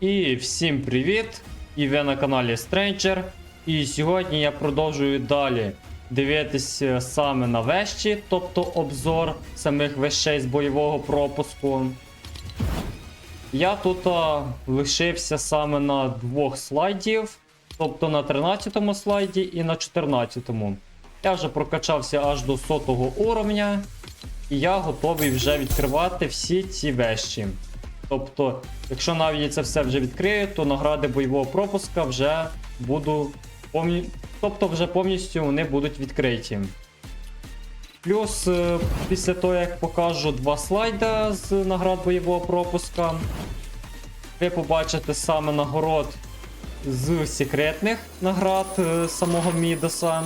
І всім привіт! І ви на каналі Stranger. І сьогодні я продовжую далі дивитися саме на вещі, тобто обзор самих вещей з бойового пропуску. Я тут а, лишився саме на двох слайдів, тобто на 13 слайді і на 14. Я вже прокачався аж до 100 уровня, і я готовий вже відкривати всі ці вещі. Тобто, якщо навіть це все вже відкрию, то награди бойового пропуска вже буду повні... Тобто вже повністю вони будуть відкриті. Плюс, е, після того, як покажу два слайда з наград бойового пропуска, ви побачите саме нагород з секретних наград е, самого Мідоса,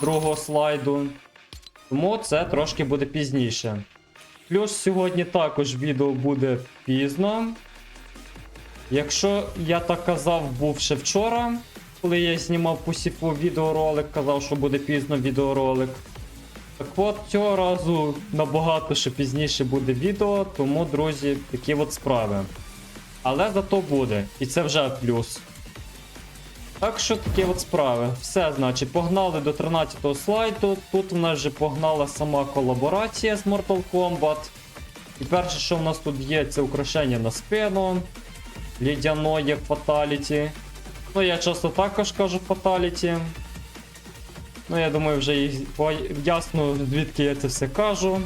другого слайду. Тому це трошки буде пізніше. Плюс сьогодні також відео буде пізно. Якщо я так казав, був ще вчора, коли я знімав посіпу відеоролик, казав, що буде пізно відеоролик. Так от цього разу набагато ще пізніше буде відео, тому, друзі, такі от справи. Але зато буде, і це вже плюс. Так що такі от справи. Все, значить, погнали до 13 слайду. Тут в нас вже погнала сама колаборація з Mortal Kombat. І перше, що в нас тут є, це украшення на спину. Лідяної фаталіті. Ну, я часто також кажу фаталіті. Ну, я думаю, вже і ясно, звідки я це все кажу.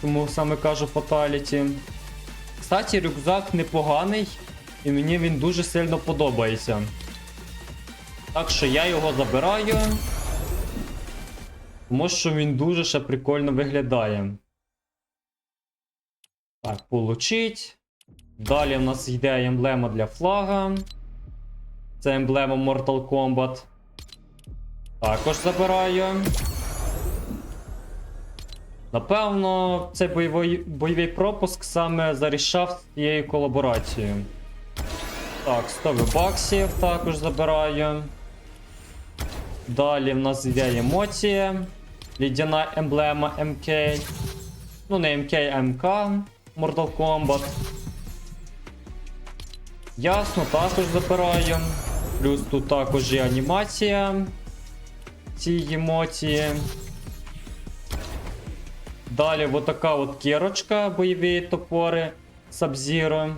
Тому саме кажу фаталіті. Кстати, рюкзак непоганий, і мені він дуже сильно подобається. Так що я його забираю. Тому що він дуже ще прикольно виглядає. Так, получить. Далі в нас йде емблема для флага. Це емблема Mortal Kombat. Також забираю. Напевно, цей бойовий, бойовий пропуск саме зарішав цією колаборацією. Так, 100 баксів також забираю. Далі в нас йде емоція. Лідяна емблема МК. Ну, не МК, а МК. Mortal Kombat. Ясно, також забираю. Плюс тут також є анімація. Ці емоції. Далі от така от кірочка, бойові топори Sub-Zero.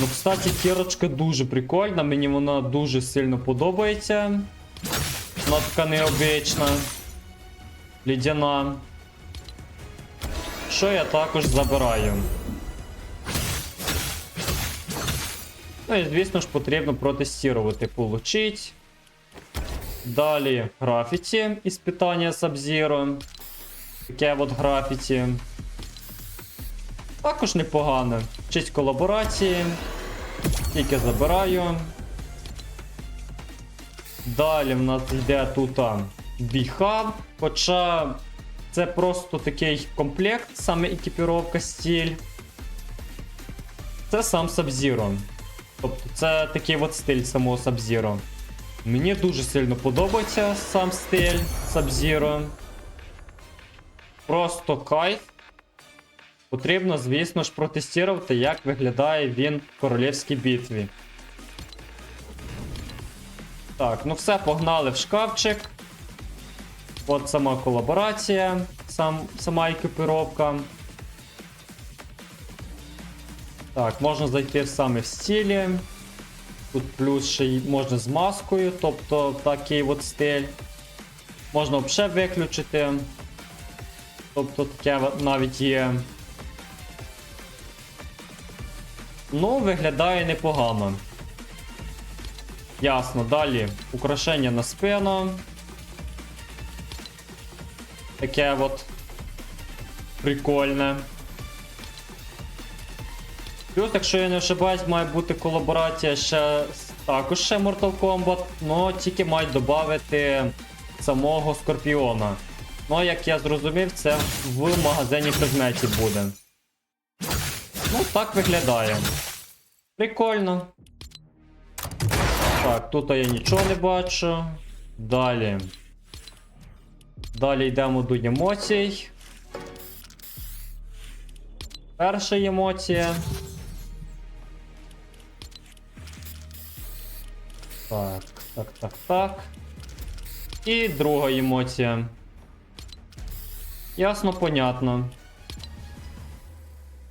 Ну, кстати, кірочка дуже прикольна, мені вона дуже сильно подобається. Вона така необична. Лідяна. Що я також забираю. Ну і звісно ж потрібно протестувати, получить. Далі графіті іспитання Sub-Zero. Таке от графіті. Також непогано. Честь колаборації. Тільки забираю. Далі в нас йде тут біхаб. Хоча це просто такий комплект, саме екіпіровка стіль. Це сам Sub-Zero. Тобто це такий от стиль самого Sub-Zero. Мені дуже сильно подобається сам стиль Sub-Zero. Просто кайф. Потрібно, звісно ж, протестувати, як виглядає він в королівській битві. Так, ну все, погнали в шкафчик. От сама колаборація, сам, сама екіпіровка. Так, можна зайти саме в стілі. Тут плюс ще можна з маскою, тобто такий от стиль. Можна взагалі виключити. Тобто таке навіть є. Ну, виглядає непогано. Ясно, далі украшення на спину. Таке от прикольне. Плюс, якщо я не ошибаюсь, має бути колаборація ще також ще Mortal Kombat, але тільки мають додати самого Скорпіона. Ну, як я зрозумів, це в магазині предметів буде. Ну, так виглядає. Прикольно. Так, тут я нічого не бачу. Далі. Далі йдемо до емоцій. Перша емоція. Так, так, так, так. І друга емоція. Ясно, понятно.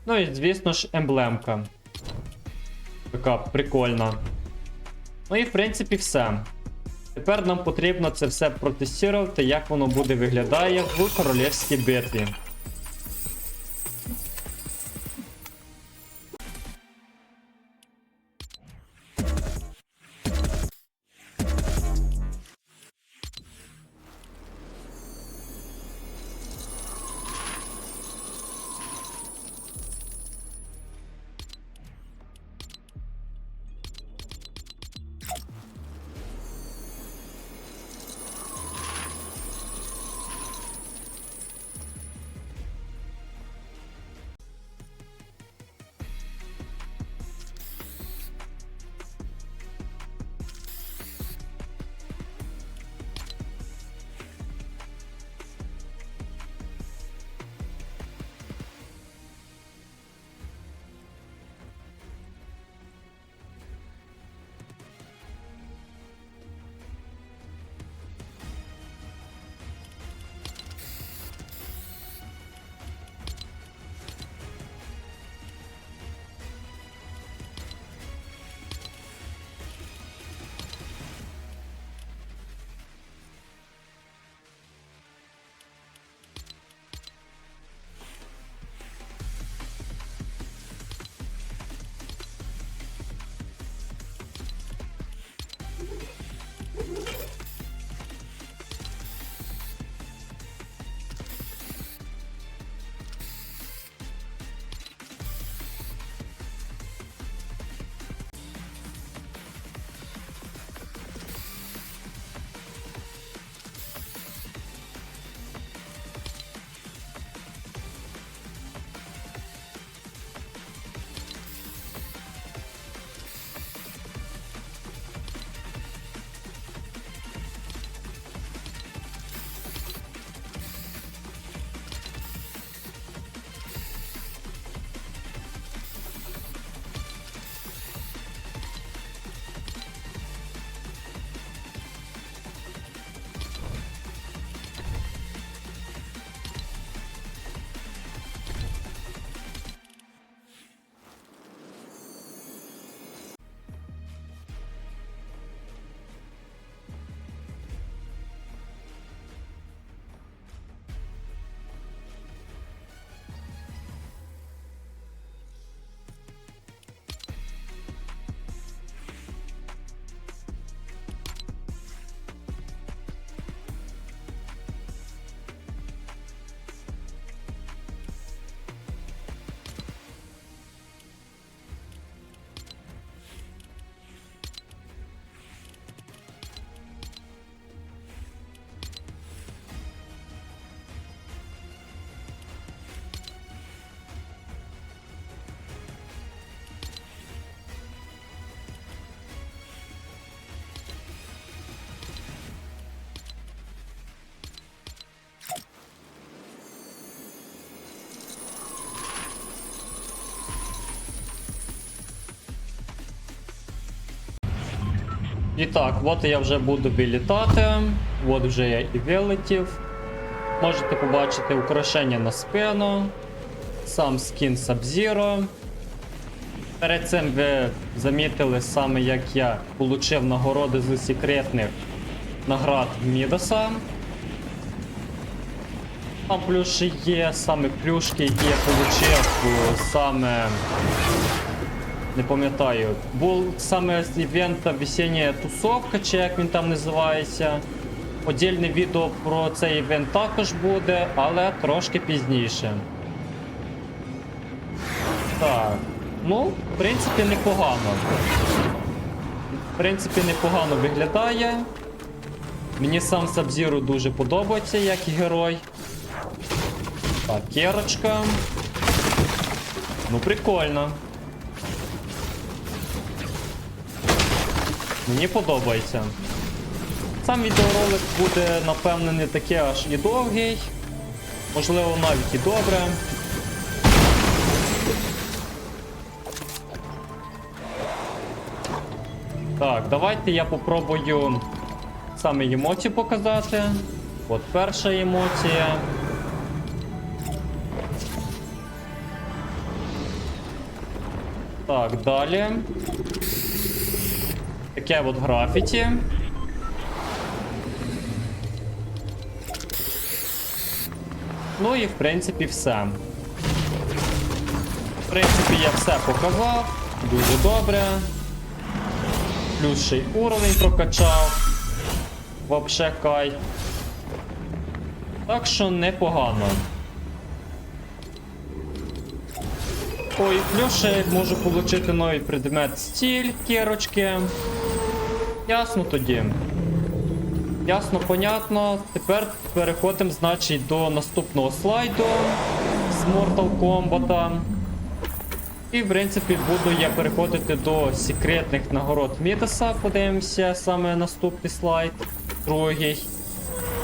Ну і звісно ж, емблемка. Така прикольна. Ну і в принципі все. Тепер нам потрібно це все протестувати, як воно буде виглядає в королівській битві. І так, от я вже буду вилітати. От вже я і вилетів. Можете побачити украшення на спину, сам скін Sub-Zero. Перед цим ви замітили саме, як я отримав нагороди з секретних наград Мідаса. Там плюс ще є саме плюшки, які я отримав саме не пам'ятаю. Був саме з івента весіння тусовка, чи як він там називається. Отдільне відео про цей івент також буде, але трошки пізніше. Так. Ну, в принципі, непогано. В принципі, непогано виглядає. Мені сам Сабзіру дуже подобається, як і герой. Так, керочка. Ну, прикольно. Мені подобається. Сам відеоролик буде, напевне, не такий аж і довгий. Можливо, навіть і добре. Так, давайте я попробую саме емоцію показати. От перша емоція. Так, далі. Таке от графіті. Ну і в принципі все. В принципі, я все показав. Дуже добре. Плюс ще й уровень прокачав. Вообще кайф. Так що непогано. Ой, плюс ще можу отримати новий предмет стіль, кірочки. Ясно тоді. Ясно, понятно. Тепер переходимо, значить, до наступного слайду з Mortal Kombat. І, в принципі, буду я переходити до секретних нагород Мідаса. Подивимося саме наступний слайд, другий.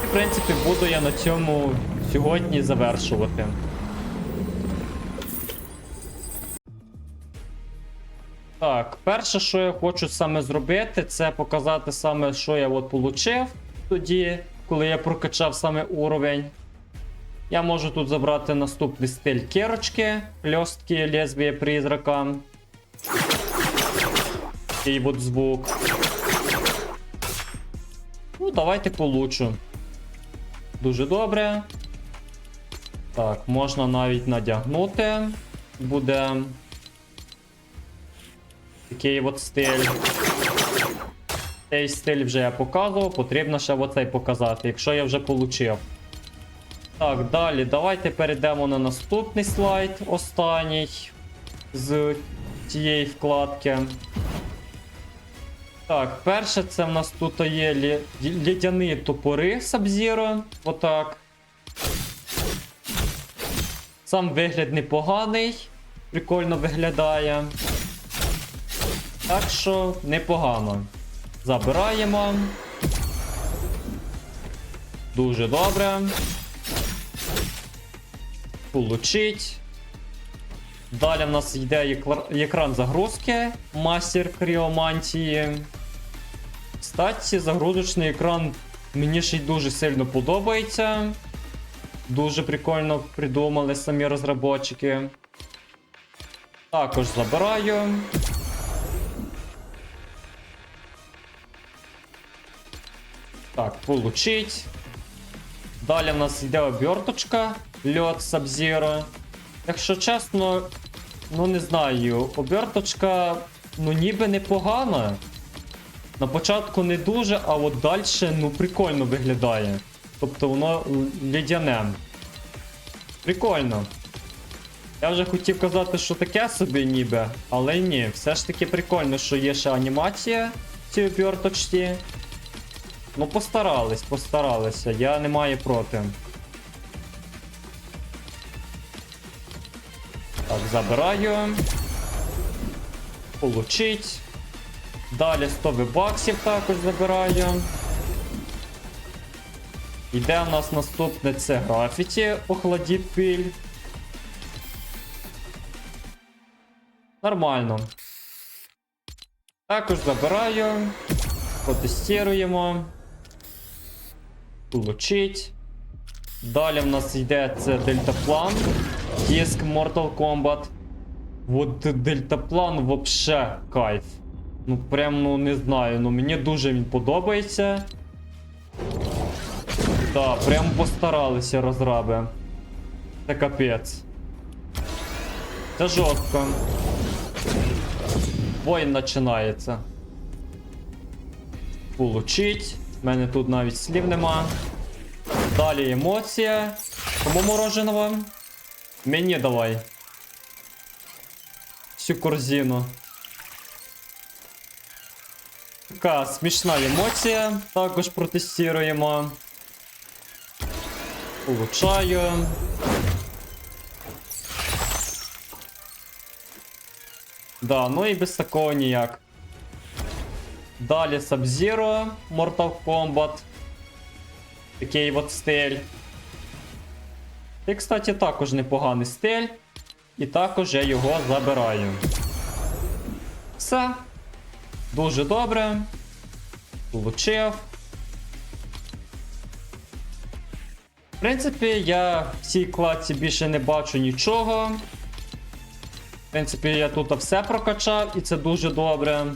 І, в принципі, буду я на цьому сьогодні завершувати. Так, перше, що я хочу саме зробити, це показати саме, що я от получив тоді, коли я прокачав саме уровень. Я можу тут забрати наступний стиль керочки, льостки, лезвія призрака. І от звук. Ну, давайте получу. Дуже добре. Так, можна навіть надягнути. Буде такий от стиль. Цей стиль вже я показував, потрібно ще оцей показати, якщо я вже получив. Так, далі, давайте перейдемо на наступний слайд, останній з цієї вкладки. Так, перше, це в нас тут є лє... лідяні топори Sub-Zero. Отак. Сам вигляд непоганий, прикольно виглядає. Так що непогано. Забираємо. Дуже добре. Получить. Далі в нас йде екран загрузки. Мастер кріомантії. Кстати, загрузочний екран мені ще й дуже сильно подобається. Дуже прикольно придумали самі розробники. Також забираю. Так, получить. Далі в нас йде оберточка. Льот Sub-Zero. Якщо чесно, ну не знаю, оберточка, ну ніби непогана. На початку не дуже, а от далі ну прикольно виглядає. Тобто воно лідяне. Прикольно. Я вже хотів казати, що таке собі ніби, але ні, все ж таки прикольно, що є ще анімація в цій оберточці. Ну, постарались, постаралися, я не маю проти. Так, забираю. Получить. Далі 100 баксів також забираю. Іде у нас наступне це графіті, охладіть пиль. Нормально. Також забираю. Потестуємо. Получить. Далі в нас йде це дельтаплан. Диск Mortal Kombat. Вот дельтаплан вообще кайф. Ну прям ну не знаю, ну мені дуже він подобається. Так, прям постаралися розраби. Це капець. Це жорстко. Воїн починається. Получить. У мене тут навіть слів нема. Далі емоція. Кому мороженого? Мені давай. Всю корзину. Така смішна емоція. Також протестуємо. Получаю. Да, ну і без такого ніяк. Далі Sub-Zero, Mortal Kombat. Такий от стиль. І, кстати, також непоганий стиль. І також я його забираю. Все. Дуже добре. Получив. В принципі, я в цій кладці більше не бачу нічого. В принципі, я тут все прокачав, і це дуже добре.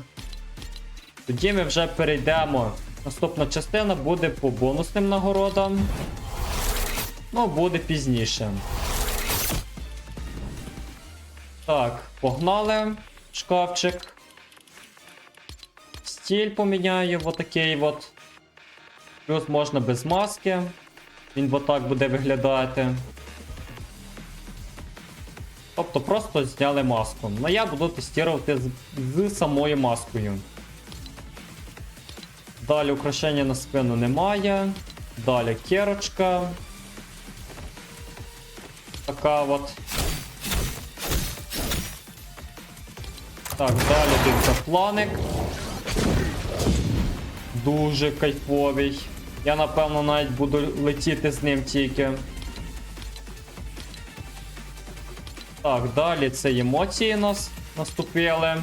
Тоді ми вже перейдемо. Наступна частина буде по бонусним нагородам. Ну, буде пізніше. Так, погнали. Шкафчик. Стіль поміняю в отакий от. Плюс можна без маски. Він отак буде виглядати. Тобто просто зняли маску. Ну я буду тестувати з, з самою маскою. Далі украшення на спину немає. Далі керочка. Така от. Так, далі дельтапланик. Дуже кайфовий. Я напевно навіть буду летіти з ним тільки. Так, далі це емоції у нас наступили.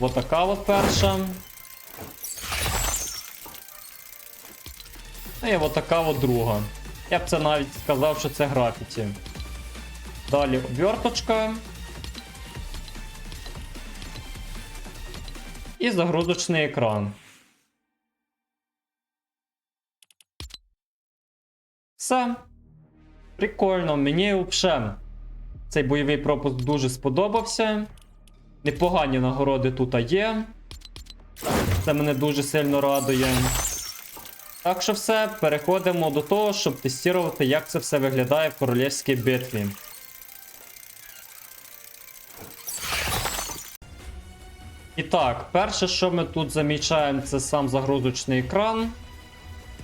Отака от перша. Ну і отака от друга. Я б це навіть сказав, що це графіті. Далі обверточка. І загрузочний екран. Все. Прикольно, мені взагалі цей бойовий пропуск дуже сподобався. Непогані нагороди тут є. Це мене дуже сильно радує. Так що все, переходимо до того, щоб тестувати, як це все виглядає в королівській битві. І так, перше, що ми тут замічаємо, це сам загрузочний екран.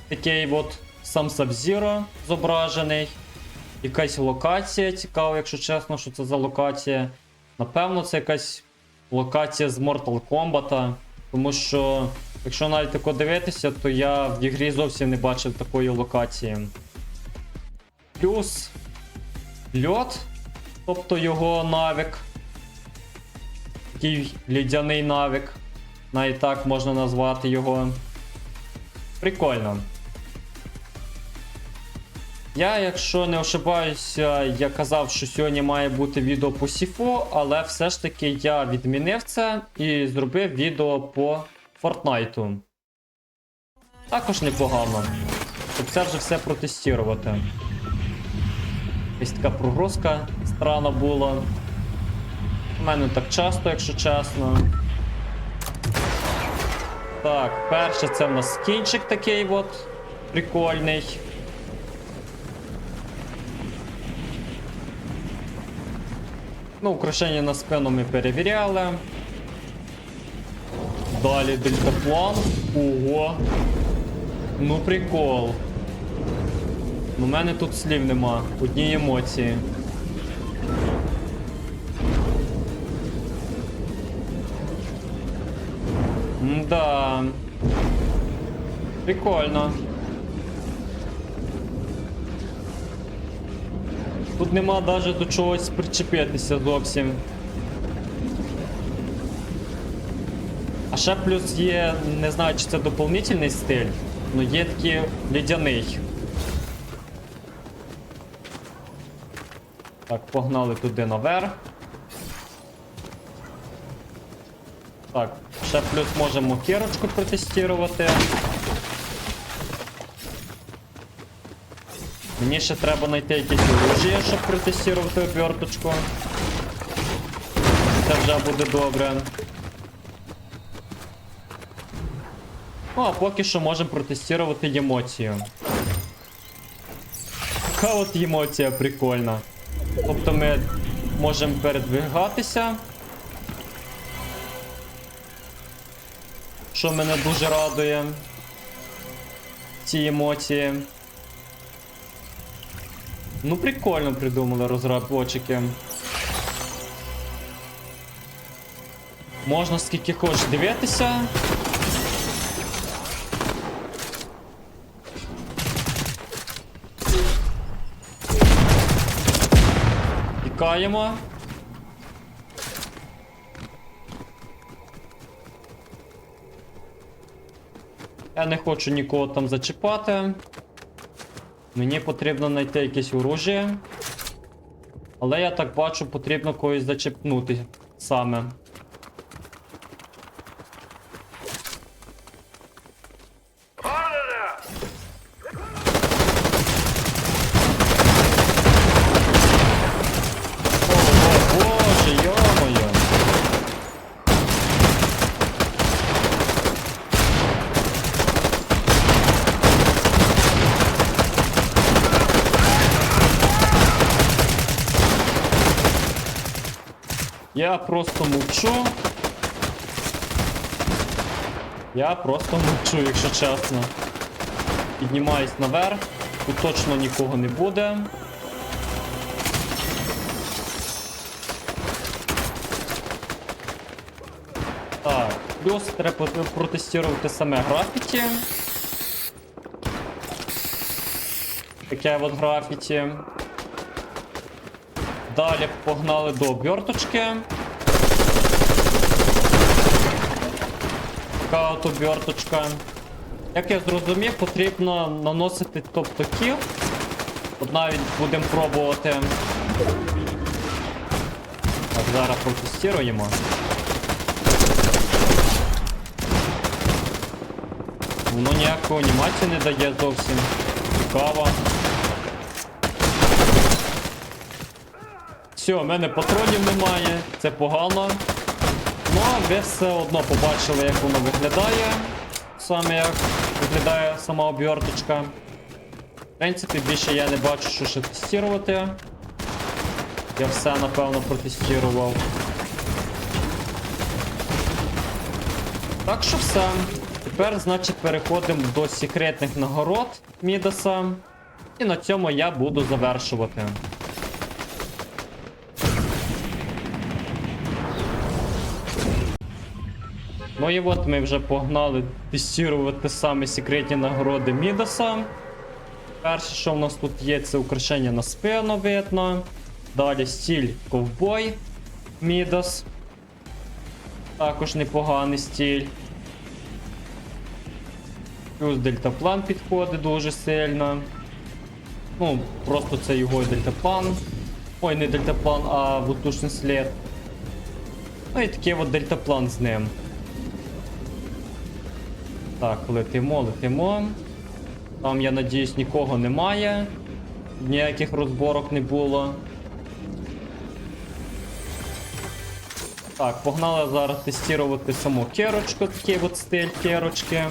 Такий от сам Sub-Zero зображений. Якась локація цікава, якщо чесно, що це за локація. Напевно, це якась локація з Mortal Kombat. Тому що, якщо навіть тако дивитися, то я в ігрі зовсім не бачив такої локації. Плюс льот, тобто його навик. Такий лідяний навик. Навіть так можна назвати його. Прикольно. Я, якщо не ошибаюся, я казав, що сьогодні має бути відео по Сіфу, але все ж таки я відмінив це і зробив відео по Фортнайту. Також непогано. Щоб це вже все протестувати. Ось така прогрузка странна була. У мене так часто, якщо чесно. Так, перше це в нас скінчик такий от прикольний. Ну, украшення на спину ми перевіряли. Далі дельтаплан. Ого. Ну прикол. У мене тут слів нема. Одні емоції. Да. Прикольно. Тут нема навіть до чогось причепитися зовсім. Ще плюс є, не знаю, чи це доповнительний стиль, але є такий лідяний. Так, погнали туди наверх. Так, ще плюс можемо кірочку протестувати. Мені ще треба знайти якісь оружие, щоб протестувати оберточку. Це вже буде добре. Ну, а поки що можемо протестувати емоцію. Така от емоція прикольна. Тобто ми можемо передвигатися. Що мене дуже радує. Ці емоції. Ну, прикольно придумали розробочики. Можна скільки хочеш дивитися. Чекаємо. Я не хочу нікого там зачіпати. Мені потрібно знайти якесь оружие. Але я так бачу, потрібно когось зачепнути саме. Я просто мовчу. Я просто мовчу, якщо чесно. Піднімаюсь наверх. Тут точно нікого не буде. Так, плюс треба протестувати саме графіті. Таке от графіті. Далі погнали до оберточки. Така от оберточка. Як я зрозумів, потрібно наносити тобто кіл. От навіть будемо пробувати. Так, зараз протестуємо. Воно ніякої анімації не дає зовсім. Цікаво. Все, в мене патронів немає, це погано. Ну, ви все одно побачили, як воно виглядає. Саме як виглядає сама обверточка. В принципі, більше я не бачу, що ще тестувати. Я все, напевно, протестував. Так що все. Тепер, значить, переходимо до секретних нагород Мідаса. І на цьому я буду завершувати. Ну і от ми вже погнали тестувати саме секретні нагороди Мідаса. Перше, що в нас тут є, це украшення на спину видно. Далі стіль ковбой Мідас. Також непоганий стіль. Плюс дельтаплан підходить дуже сильно. Ну, просто це його дельтаплан. Ой, не дельтаплан, а воздушний слід. Ну і такий от дельтаплан з ним. Так, летимо, летимо. Там, я надіюсь, нікого немає. Ніяких розборок не було. Так, погнали зараз тестувати саму керочку, такий от стиль керочки.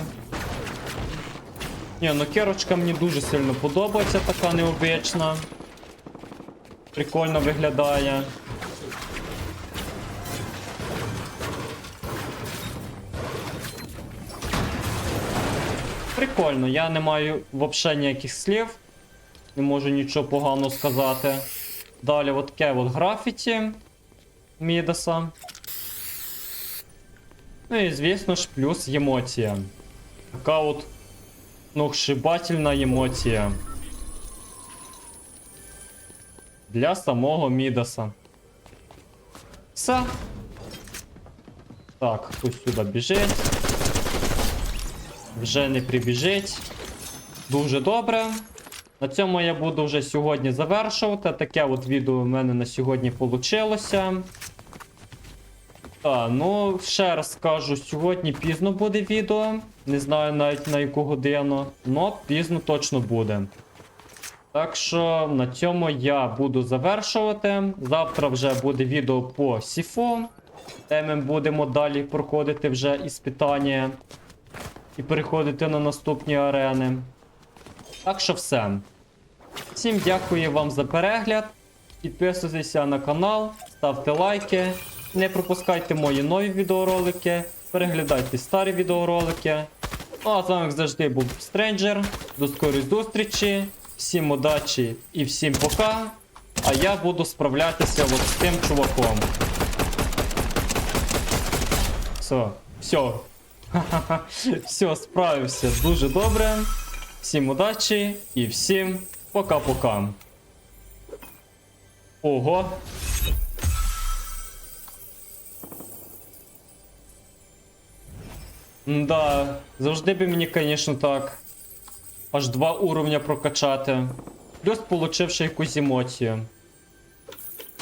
Ні, ну керочка мені дуже сильно подобається, така необична. Прикольно виглядає. Прикольно, я не маю взагалі ніяких слів. Не можу нічого поганого сказати. Далі от таке от графіті Мідаса. Ну і звісно ж, плюс емоція. Така от сногсшибательна емоція. Для самого Мідаса. Все. Так, хтось сюди біжить. Вже не прибіжить. Дуже добре. На цьому я буду вже сьогодні завершувати. Таке от відео в мене на сьогодні вийшло. Так, ну ще раз скажу, сьогодні пізно буде відео. Не знаю навіть на яку годину, але пізно точно буде. Так що на цьому я буду завершувати. Завтра вже буде відео по Сіфу, де ми будемо далі проходити вже іспитання і переходити на наступні арени. Так що все. Всім дякую вам за перегляд. Підписуйтеся на канал, ставте лайки. Не пропускайте мої нові відеоролики. Переглядайте старі відеоролики. Ну а з вами як завжди був Стренджер. До скорої зустрічі. Всім удачі і всім пока. А я буду справлятися от з тим чуваком. Все, все. Все, справився дуже добре. Всім удачі і всім пока-пока. Ого. Да, завжди би мені, звісно, так. Аж два уровня прокачати. Плюс получивши якусь емоцію.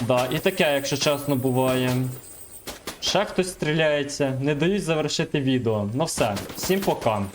Да, і таке, якщо чесно, буває. Ще хтось стріляється, не дають завершити відео. Ну все, всім пока.